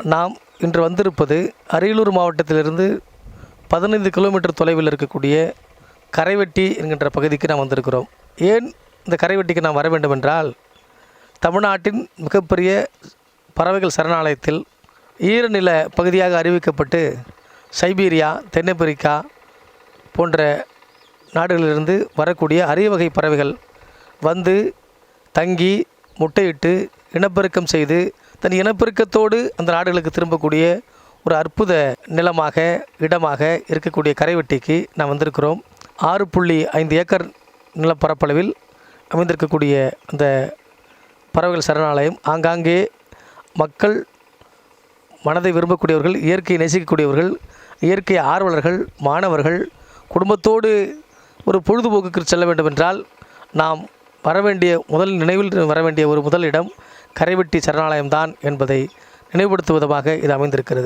நாம் இன்று வந்திருப்பது அரியலூர் மாவட்டத்திலிருந்து பதினைந்து கிலோமீட்டர் தொலைவில் இருக்கக்கூடிய கரைவெட்டி என்கின்ற பகுதிக்கு நாம் வந்திருக்கிறோம். ஏன் இந்த கரைவெட்டிக்கு நாம் வர வேண்டும் என்றால் தமிழ்நாட்டின் மிகப்பெரிய பறவைகள் சரணாலயத்தில் ஈரநில பகுதியாக அறிவிக்கப்பட்டு சைபீரியா தென்னப்பிரிக்கா போன்ற நாடுகளிலிருந்து வரக்கூடிய அரிய வகை பறவைகள் வந்து தங்கி முட்டையிட்டு இனப்பெருக்கம் செய்து தன் இனப்பெருக்கத்தோடு அந்த நாடுகளுக்கு திரும்பக்கூடிய ஒரு அற்புத நிலமாக இடமாக இருக்கக்கூடிய கரைவெட்டிக்கு நாம் வந்திருக்கிறோம். ஆறு புள்ளி ஐந்து ஏக்கர் நிலப்பரப்பளவில் அமைந்திருக்கக்கூடிய அந்த பறவைகள் சரணாலயம் ஆங்காங்கே மக்கள் மனதை விரும்பக்கூடியவர்கள் இயற்கையை நேசிக்கக்கூடியவர்கள் இயற்கை ஆர்வலர்கள் மாணவர்கள் குடும்பத்தோடு ஒரு பொழுதுபோக்குக்கு செல்ல வேண்டுமென்றால் நாம் வரவேண்டிய முதல் நினைவில் வர வேண்டிய ஒரு முதல் இடம் கரைவெட்டி சரணாலயம்தான் என்பதை நினைவுபடுத்தும் விதமாக இது அமைந்திருக்கிறது.